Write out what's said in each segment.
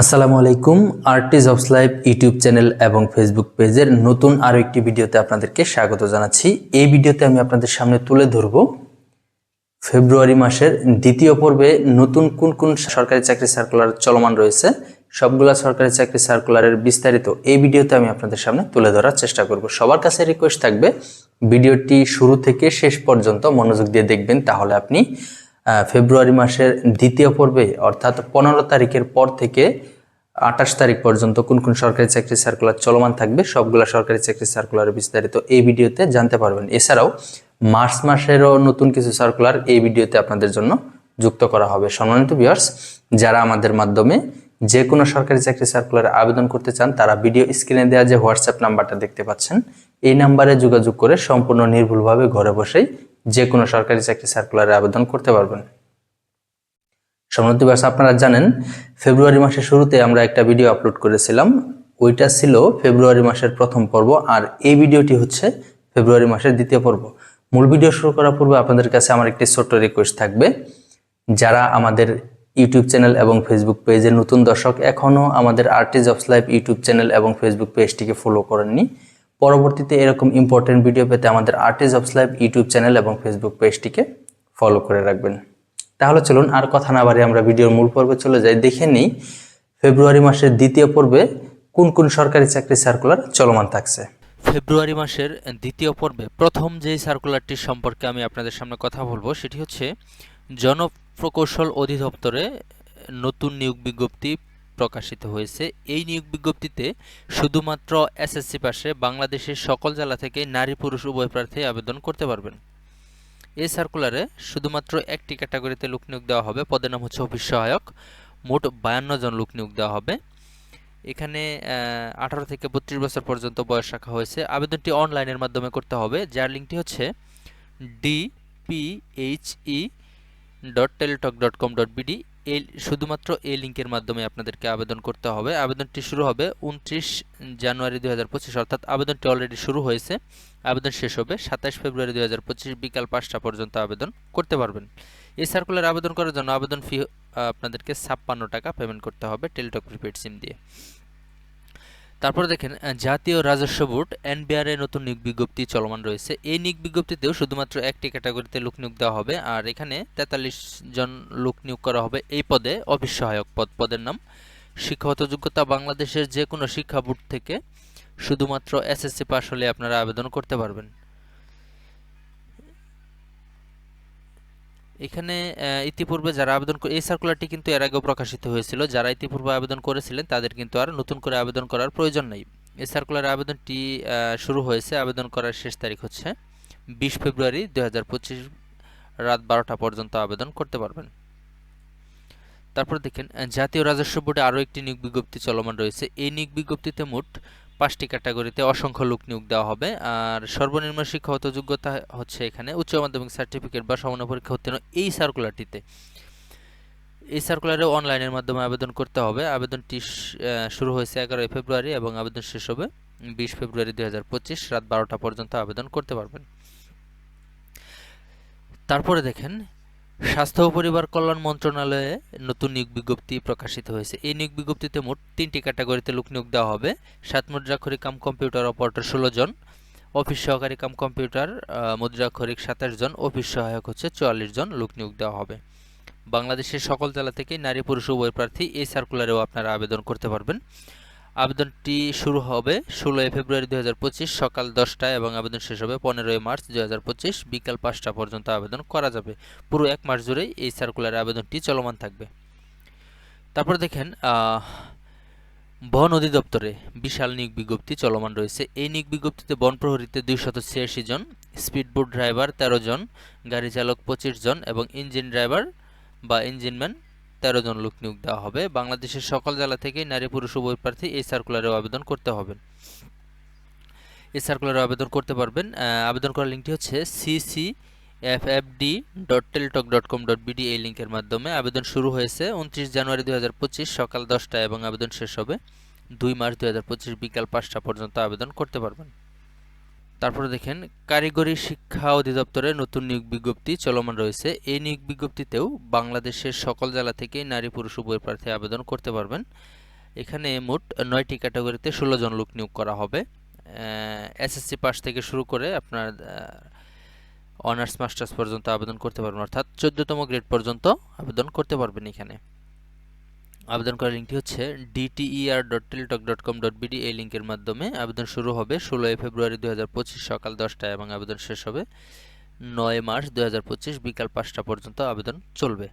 আসসালামু আলাইকুম artist of life YouTube channel এবং ফেসবুক পেজের নতুন আরও একটি ভিডিওতে আপনাদেরকে স্বাগত জানাচ্ছি। এই ভিডিওতে আমি আপনাদের সামনে তুলে ধরব, ফেব্রুয়ারি মাসের দ্বিতীয় পর্বে নতুন কোন কোন সরকারি চাকরি সার্কুলার চলমান রয়েছে, সবগুলা সরকারি চাকরি সার্কুলারের বিস্তারিত এই ভিডিওতে আমি আপনাদের সামনে তুলে ধরার চেষ্টা করব। সবার কাছে রিকোয়েস্ট থাকবে, ভিডিওটি শুরু থেকে শেষ পর্যন্ত মনোযোগ দিয়ে দেখবেন, তাহলে আপনি ফেব্রুয়ারি মাসের দ্বিতীয় পর্বে, অর্থাৎ পনেরো তারিখের পর থেকে আঠাশ তারিখ পর্যন্ত কোন কোন সরকারি চাকরি সার্কুলার চলমান থাকবে, সবগুলা সরকারি চাকরি সার্কুলারের বিস্তারিত এই ভিডিওতে জানতে পারবেন। এছাড়াও মার্চ মাসেরও নতুন কিছু সার্কুলার এই ভিডিওতে আপনাদের জন্য যুক্ত করা হবে। সম্মানিত ভিউয়ার্স যারা আমাদের মাধ্যমে যে কোনো সরকারি চাকরি সার্কুলারে আবেদন করতে চান, তারা ভিডিও স্ক্রিনে দেওয়া যে হোয়াটসঅ্যাপ নাম্বারটা দেখতে পাচ্ছেন, এই নাম্বারে যোগাযোগ করে সম্পূর্ণ নির্ভুলভাবে ঘরে বসেই যে কোনো সরকারি চাকরি সার্কুলারে আবেদন করতে পারবেন। ভিউয়ার্স আপনারা জানেন, ফেব্রুয়ারি মাসের শুরুতে আমরা একটা ভিডিও আপলোড করেছিলাম। ওইটা ছিল ফেব্রুয়ারি মাসের প্রথম পর্ব, আর এই ভিডিওটি হচ্ছে ফেব্রুয়ারি মাসের দ্বিতীয় পর্ব। মূল ভিডিও শুরু করার পূর্বে আপনাদের কাছে আমার একটি ছোট্ট রিকোয়েস্ট থাকবে। যারা আমাদের ইউটিউব চ্যানেল এবং ফেসবুক পেজের নতুন দর্শক এখনও আমাদের artist of life YouTube channel এবং ফেসবুক পেজটিকে ফলো করেননি পরবর্তীতে এরকম ইম্পর্টেন্ট ভিডিও পেতে আমাদের আর্টিস্ট অফ স্লাইভ ইউটিউব চ্যানেল এবং ফেসবুক পেজটিকে ফলো করে রাখবেন। তাহলে চলুন আর কথা না বাড়িয়ে আমরা ভিডিওর মূল পর্বে চলে যাই। দেখে নিই ফেব্রুয়ারি মাসের দ্বিতীয় পর্বে কোন কোন সরকারি চাকরি সার্কুলার চলমান থাকছে। ফেব্রুয়ারি মাসের দ্বিতীয় পর্বে প্রথম যেই সার্কুলারটি সম্পর্কে আমি আপনাদের সামনে কথা বলব, সেটি হচ্ছে জনপ্রকৌশল অধিদপ্তরে নতুন নিয়োগ বিজ্ঞপ্তি প্রকাশিত হয়েছে। এই নিয়োগ বিজ্ঞপ্তিতে শুধুমাত্র এসএসসি পাশে বাংলাদেশের সকল জেলা থেকে নারী পুরুষ উভয় প্রার্থী আবেদন করতে পারবেন। এই সার্কুলারে শুধুমাত্র একটি ক্যাটাগরিতে লোক নিয়োগ দেওয়া হবে, পদের নাম হচ্ছে অফিস সহায়ক। মোট বায়ান্ন জন লোক নিয়োগ দেওয়া হবে। এখানে আঠারো থেকে বত্রিশ বছর পর্যন্ত বয়স রাখা হয়েছে। আবেদনটি অনলাইনের মাধ্যমে করতে হবে। যার লিঙ্কটি হচ্ছে DPHE dot Teletalk dot com dot BD এই শুধুমাত্র এই লিঙ্কের মাধ্যমে আপনাদেরকে আবেদন করতে হবে। আবেদনটি শুরু হবে উনত্রিশ জানুয়ারি দুই হাজার পঁচিশ, অর্থাৎ আবেদনটি অলরেডি শুরু হয়েছে। আবেদন শেষ হবে সাতাশ ফেব্রুয়ারি দুই হাজার পঁচিশ বিকাল পাঁচটা পর্যন্ত আবেদন করতে পারবেন। এই সার্কুলার আবেদন করার জন্য আবেদন ফি আপনাদেরকে ছাপ্পান্ন টাকা পেমেন্ট করতে হবে টেলিটক প্রিপেড সিম দিয়ে। তারপর দেখেন জাতীয় রাজস্ব বোর্ড, এনবিআর নতুন নিয়োগ বিজ্ঞপ্তি চলমান রয়েছে। এই নিয়োগ বিজ্ঞপ্তিতেও শুধুমাত্র একটি ক্যাটাগরিতে লোক নিয়োগ দেওয়া হবে, আর এখানে তেতাল্লিশ জন লোক নিয়োগ করা হবে এই পদে, অফিস সহায়ক পদ, পদের নাম। শিক্ষাগত যোগ্যতা বাংলাদেশের যে কোনো শিক্ষা বোর্ড থেকে শুধুমাত্র এসএসসি পাস হলে আপনারা আবেদন করতে পারবেন। এখানে ইতিপূর্বে যারা আবেদন এই সার্কুলারটি কিন্তু এর আগেও প্রকাশিত হয়েছিল। যারা ইতিপূর্বে আবেদন করেছিলেন, তাদের কিন্তু আর নতুন করে আবেদন করার প্রয়োজন নেই। এই সার্কুলার আবেদনটি শুরু হয়েছে, আবেদন করার শেষ তারিখ হচ্ছে বিশ ফেব্রুয়ারি দু হাজার পঁচিশ রাত বারোটা পর্যন্ত আবেদন করতে পারবেন। তারপর দেখেন জাতীয় রাজস্ব বোর্ডে আরও একটি নিয়োগ বিজ্ঞপ্তি চলমান রয়েছে। এই নিয়োগ বিজ্ঞপ্তিতে মোট পাঁচটি ক্যাটাগরিতে অসংখ্য লোক নিয়োগ দেওয়া হবে। আর সর্বনিম্ন শিক্ষাগত যোগ্যতা হচ্ছে এখানে উচ্চ মাধ্যমিক সার্টিফিকেট বা সমান পরীক্ষা উত্তীর্ণ এই সার্কুলারটিতে এই সার্কুলারে অনলাইনের মাধ্যমে আবেদন করতে হবে। আবেদনটি শুরু হয়েছে এগারোই ফেব্রুয়ারি এবং আবেদন শেষ হবে বিশ ফেব্রুয়ারি দুই হাজার পঁচিশ রাত বারোটা পর্যন্ত আবেদন করতে পারবেন। তারপরে দেখেন স্বাস্থ্য ও পরিবার কল্যাণ মন্ত্রণালয়ে নতুন নিয়োগ বিজ্ঞপ্তি প্রকাশিত হয়েছে। এই নিয়োগ বিজ্ঞপ্তিতে মোট তিনটি ক্যাটাগরিতে লোক নিয়োগ দেওয়া হবে। সাত মুদ্রাক্ষরিক কাম কম্পিউটার অপারেটর ষোলো জন, অফিস সহকারী কাম কম্পিউটার মুদ্রাক্ষরিক সাতাশ জন, অফিস সহায়ক হচ্ছে চুয়াল্লিশ জন লোক নিয়োগ দেওয়া হবে। বাংলাদেশের সকল জেলা থেকে নারী পুরুষ উভয় প্রার্থী এই সার্কুলারেও আপনারা আবেদন করতে পারবেন। আবেদনটি শুরু হবে ষোলোই ফেব্রুয়ারি দুই সকাল দশটায় এবং আবেদন শেষ হবে পনেরোই মার্চ দুই বিকাল পাঁচটা পর্যন্ত আবেদন করা যাবে। পুরো এক মাস জুড়েই এই সার্কুলার আবেদনটি চলমান থাকবে। তারপর দেখেন বন অধিদপ্তরে বিশাল নিয়োগ বিজ্ঞপ্তি চলমান রয়েছে। এই নিয়োগ বিজ্ঞপ্তিতে বন প্রহরীতে দুইশত ছিয়াশি জন, স্পিডবোট ড্রাইভার তেরো জন, গাড়ি চালক পঁচিশ জন এবং ইঞ্জিন ড্রাইভার বা ইঞ্জিনম্যান তেরো জন লোক নিয়োগ দেওয়া হবে। বাংলাদেশের সকল জেলা থেকেই নারী, পুরুষ, উভয় প্রার্থী এই সার্কুলারেও আবেদন করতে হবে এই সার্কুলারে আবেদন করতে পারবেন। আবেদন করার লিঙ্কটি হচ্ছে CC F F D dot Teletalk dot com dot BD এই লিঙ্কের মাধ্যমে। আবেদন শুরু হয়েছে উনত্রিশ জানুয়ারি দুই হাজার পঁচিশ সকাল দশটায় এবং আবেদন শেষ হবে দুই মার্চ দুই হাজার পঁচিশ বিকাল পাঁচটা পর্যন্ত আবেদন করতে পারবেন। তারপরে দেখেন, কারিগরি শিক্ষা অধিদপ্তরে নতুন নিয়োগ বিজ্ঞপ্তি চলমান রয়েছে। এই নিয়োগ বিজ্ঞপ্তিতেও বাংলাদেশের সকল জেলা থেকে নারী পুরুষ উভয় প্রার্থী আবেদন করতে পারবেন। এখানে মোট নয়টি ক্যাটাগরিতে ষোলো জন লোক নিয়োগ করা হবে। এসএসসি পাস থেকে শুরু করে আপনার অনার্স, মাস্টার্স পর্যন্ত আবেদন করতে পারবেন। অর্থাৎ চোদ্দতম গ্রেড পর্যন্ত আবেদন করতে পারবেন এখানে। আবেদন করার লিঙ্কটি হচ্ছে DTER dot Teletalk dot com dot BD এই লিঙ্কের মাধ্যমে আবেদন শুরু হবে ষোলোই ফেব্রুয়ারি দু হাজার পঁচিশ সকাল দশটায় এবং আবেদন শেষ হবে নয় মার্চ দু হাজার পঁচিশ বিকাল পাঁচটা পর্যন্ত আবেদন চলবে।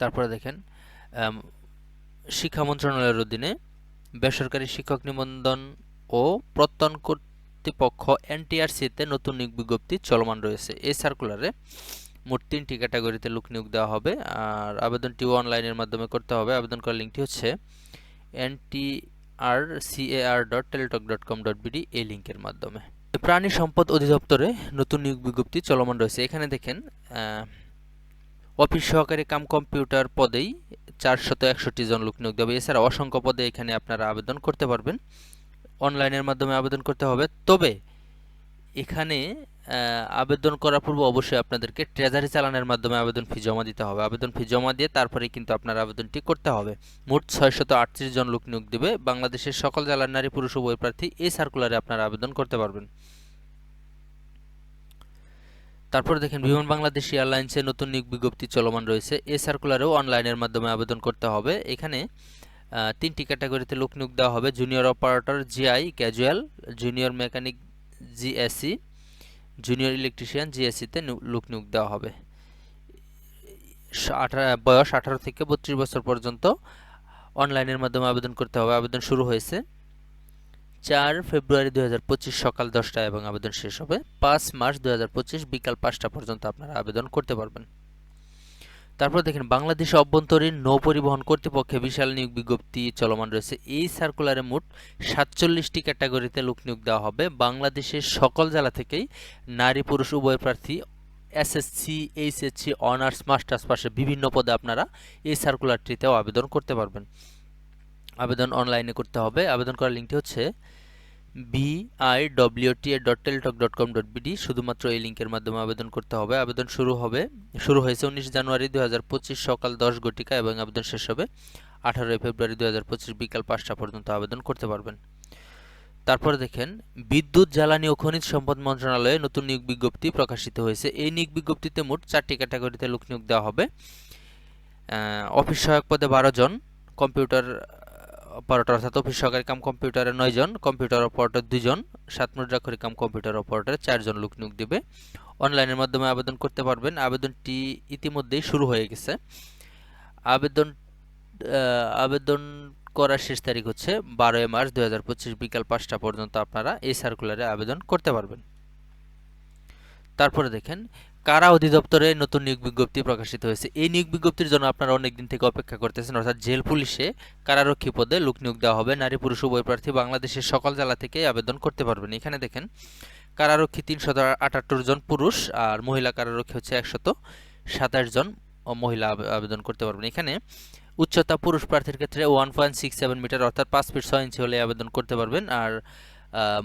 তারপরে দেখেন শিক্ষা মন্ত্রণালয়ের অধীনে বেসরকারি শিক্ষক নিবন্ধন ও প্রত্যয়ন কর্তৃপক্ষ এনটিআরসিতে নতুন বিজ্ঞপ্তি চলমান রয়েছে। এই সার্কুলারে মোট তিনটি ক্যাটাগরিতে লোক নিয়োগ দেওয়া হবে। আর আবেদনটি অনলাইনের মাধ্যমে করতে হবে। আবেদন করার লিঙ্কটি হচ্ছে N NTR CAR dot Teletalk dot com dot BD এই লিঙ্কের মাধ্যমে। প্রাণী সম্পদ অধিদপ্তরে নতুন নিয়োগ বিজ্ঞপ্তি চলমান রয়েছে। এখানে দেখেন অফিস সহকারী কাম কম্পিউটার পদেই চারশত একষট্টি জন লোক নিয়োগ দেবে এছাড়া অসংখ্য পদে এখানে আপনারা আবেদন করতে পারবেন। অনলাইনের মাধ্যমে আবেদন করতে হবে। তবে এখানে আবেদন করার পূর্বে অবশ্যই আপনাদেরকে ট্রেজারি চালানের মাধ্যমে আবেদন ফি জমা দিতে হবে। আবেদন ফি জমা দিয়ে তারপরে কিন্তু আপনার আবেদনটি করতে হবে। মোট ছয়শত আটত্রিশ জন লোক নিয়োগ দেবে। বাংলাদেশের সকল জেলার নারী, পুরুষ, উভয় প্রার্থী এই সার্কুলারে আপনারা আবেদন করতে পারবেন। তারপর দেখেন, বিমান বাংলাদেশ এয়ারলাইন্সে নতুন নিয়োগ বিজ্ঞপ্তি চলমান রয়েছে। এই সার্কুলারেও অনলাইনের মাধ্যমে আবেদন করতে হবে। এখানে তিনটি ক্যাটাগরিতে লোক নিয়োগ দেওয়া হবে। Junior operator GI casual junior mechanic GSC junior electrician জিএসসিতে লোক নিয়োগ দেওয়া হবে। বয়স আঠারো থেকে বত্রিশ বছর পর্যন্ত অনলাইনের মাধ্যমে আবেদন করতে হবে। আবেদন শুরু হয়েছে চার ফেব্রুয়ারি দু হাজার পঁচিশ সকাল দশটায় এবং আবেদন শেষ হবে পাঁচ মার্চ দুই হাজার পঁচিশ বিকাল পাঁচটা পর্যন্ত আপনারা আবেদন করতে পারবেন। তারপর দেখেন, বাংলাদেশ অভ্যন্তরীণ নৌ পরিবহন কর্তৃপক্ষে বিশাল নিয়োগ বিজ্ঞপ্তি চলমান রয়েছে। এই সার্কুলারে মোট সাতচল্লিশটি ক্যাটাগরিতে লোক নিয়োগ দেওয়া হবে। বাংলাদেশের সকল জেলা থেকেই নারী, পুরুষ, উভয় প্রার্থী, এসএসসি, এইচএসসি, অনার্স, মাস্টার্স পাশে বিভিন্ন পদে আপনারা এই সার্কুলারটিতেও আবেদন করতে পারবেন। আবেদন অনলাইনে করতে হবে। আবেদন করার লিঙ্কটি হচ্ছে BIWT dot Teletalk dot com dot BD শুধুমাত্র এই লিঙ্কের মাধ্যমে আবেদন করতে হবে। আবেদন শুরু হবে, শুরু হয়েছে উনিশ জানুয়ারি দু হাজার পঁচিশ সকাল দশ ঘটিকা এবং আবেদন শেষ হবে আঠারোই ফেব্রুয়ারি দু হাজার পঁচিশ বিকাল পাঁচটা পর্যন্ত আবেদন করতে পারবেন। তারপরে দেখেন, বিদ্যুৎ, জ্বালানি ও খনিজ সম্পদ মন্ত্রণালয়ে নতুন নিয়োগ বিজ্ঞপ্তি প্রকাশিত হয়েছে। এই নিয়োগ বিজ্ঞপ্তিতে মোট চারটি ক্যাটাগরিতে লোক নিয়োগ দেওয়া হবে। অফিস সহায়ক পদে বারো জন, কম্পিউটার অপারেটর অর্থাৎ অফিস সহকারী কাম কম্পিউটারে নয় জন কম্পিউটার অপারেটর দুজন, সাত মুদ্রাক্ষরী কাম কম্পিউটার অপারেটরে চারজন লোক নিয়োগ দেবে। অনলাইনের মাধ্যমে আবেদন করতে পারবেন। আবেদনটি ইতিমধ্যেই শুরু হয়ে গেছে। আবেদন আবেদন করার শেষ তারিখ হচ্ছে বারোই মার্চ দুই হাজার পঁচিশ বিকাল পাঁচটা পর্যন্ত আপনারা এই সার্কুলারে আবেদন করতে পারবেন। তারপরে দেখেন কারা অধিদপ্তরে নতুন নিয়োগ বিজ্ঞপ্তি প্রকাশিত হয়েছে? এই নিয়োগ বিজ্ঞপ্তির জন্য আপনারা অনেক দিন থেকে অপেক্ষা করতেছেন, অর্থাৎ জেল পুলিশে কারারক্ষী পদে লোক নিয়োগ দেওয়া হবে। নারী, পুরুষ, উভয় প্রার্থী বাংলাদেশের সকল জেলা থেকে আবেদন করতে পারবেন। এখানে দেখেন, কারারক্ষী তিনশত আটাত্তর জন পুরুষ আর মহিলা কারারক্ষী হচ্ছে একশত সাতাশ জন মহিলা আবেদন করতে পারবেন। এখানে উচ্চতা পুরুষ প্রার্থীর ক্ষেত্রে one point six seven metre, অর্থাৎ পাঁচ ফিট ছয় ইঞ্চি হলে আবেদন করতে পারবেন। আর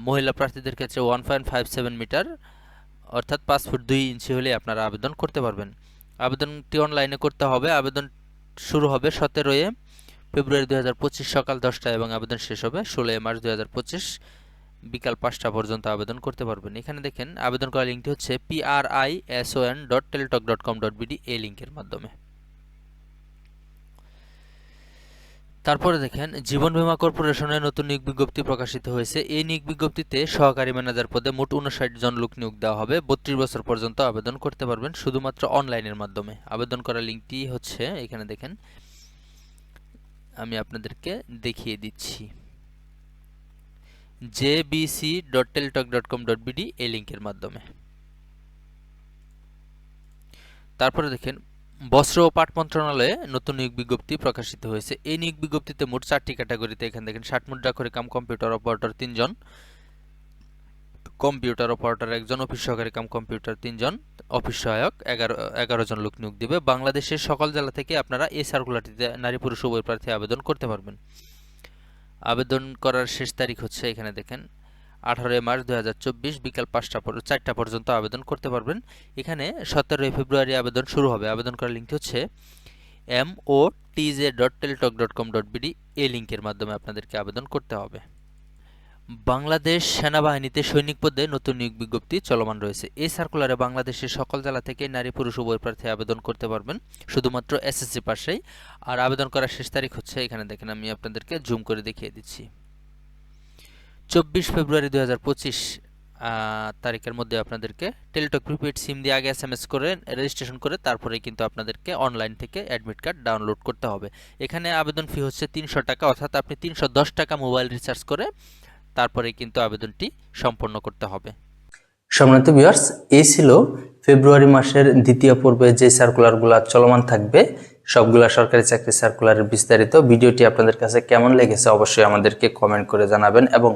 মহিলা প্রার্থীদের ক্ষেত্রে one point five seven metre অর্থাৎ পাঁচ ফুট দুই ইঞ্চি হলে আপনারা আবেদন করতে পারবেন। আবেদনটি অনলাইনে করতে হবে। আবেদন শুরু হবে সতেরোই ফেব্রুয়ারি দু হাজার পঁচিশ সকাল দশটায় এবং আবেদন শেষ হবে ষোলোই মার্চ দুই হাজার পঁচিশ বিকাল পাঁচটা পর্যন্ত আবেদন করতে পারবেন। এখানে দেখেন, আবেদন করার লিঙ্কটি হচ্ছে PRI SON dot Teletalk dot com dot BD এই লিঙ্কের মাধ্যমে। তারপরে দেখেন, জীবন বীমা কর্পোরেশনের নতুন নিয়োগ বিজ্ঞপ্তি প্রকাশিত হয়েছে। এই নিয়োগ বিজ্ঞপ্তিতে সহকারী ম্যানেজার পদে মোট উনষাট জন লোক নিয়োগ দেওয়া হবে। বত্রিশ বছর পর্যন্ত আবেদন করতে পারবেন শুধুমাত্র অনলাইনের মাধ্যমে। আবেদন করার লিঙ্কটি হচ্ছে এখানে দেখেন। আমি আপনাদেরকে দেখিয়ে দিচ্ছি। JBC dot Teletalk dot com dot BD এই লিঙ্কের মাধ্যমে। তারপরে দেখেন বস্ত্র ও পাট মন্ত্রণালয়ে নতুন নিয়োগ বিজ্ঞপ্তি প্রকাশিত হয়েছে। এই নিয়োগ বিজ্ঞপ্তিতে মোট চারটি ক্যাটাগরিতে এখানে দেখেন, ষাট মুদ্রা করে কাম কম্পিউটার অপারেটর তিনজন, কম্পিউটার অপারেটর একজন, অফিস সহকারী কাম কম্পিউটার তিনজন, অফিস সহায়ক এগারো এগারো জন লোক নিয়োগ দিবে। বাংলাদেশের সকল জেলা থেকে আপনারা এই সার্কুলারটিতে নারী পুরুষ উভয় প্রার্থী আবেদন করতে পারবেন। আবেদন করার শেষ তারিখ হচ্ছে এখানে দেখেন আঠারোই মার্চ দু হাজার চব্বিশ বিকাল পাঁচটা চারটা পর্যন্ত আবেদন করতে পারবেন। এখানে সতেরোই ফেব্রুয়ারি আবেদন শুরু হবে। আবেদন করার লিঙ্কটি হচ্ছে M O TJ dot Teletalk dot com dot BD এই লিঙ্কের মাধ্যমে আপনাদেরকে আবেদন করতে হবে। বাংলাদেশ সেনাবাহিনীতে সৈনিক পদে নতুন নিয়োগ বিজ্ঞপ্তি চলমান রয়েছে। এই সার্কুলারে বাংলাদেশের সকল জেলা থেকে নারী, পুরুষ উভয় প্রার্থী আবেদন করতে পারবেন। শুধুমাত্র এসএসসি পাশেই। আর আবেদন করার শেষ তারিখ হচ্ছে এখানে দেখেন, আমি আপনাদেরকে জুম করে দেখিয়ে দিচ্ছি। চব্বিশ ফেব্রুয়ারি দুই হাজার পঁচিশ তারিখের মধ্যে আপনাদেরকে টেলিটক প্রিপেড সিম দিয়ে আগে এস করে রেজিস্ট্রেশন করে তারপরে কিন্তু আপনাদেরকে অনলাইন থেকে অ্যাডমিট কার্ড ডাউনলোড করতে হবে। এখানে আবেদন ফি হচ্ছে তিনশো টাকা, অর্থাৎ আপনি তিনশো দশ টাকা মোবাইল রিচার্জ করে তারপরে কিন্তু আবেদনটি সম্পন্ন করতে হবে। সম্মানিত ভিউয়ার্স এই ছিল ফেব্রুয়ারি মাসের দ্বিতীয় পর্বে যে সার্কুলারগুলো চলমান থাকবে, সবগুলা সরকারি চাকরি সার্কুলারের বিস্তারিত। ভিডিওটি আপনাদের কাছে কেমন লেগেছে অবশ্যই আমাদেরকে কমেন্ট করে জানাবেন এবং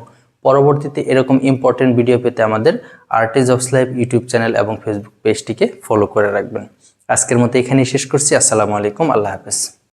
পরবর্তীতে এরকম ইম্পর্টেন্ট ভিডিও পেতে আমাদের artist of life YouTube channel এবং ফেসবুক পেজটিকে ফলো করে রাখবেন। আজকের মতো এখানেই শেষ করছি। আসসালামু আলাইকুম। আল্লাহ হাফেজ।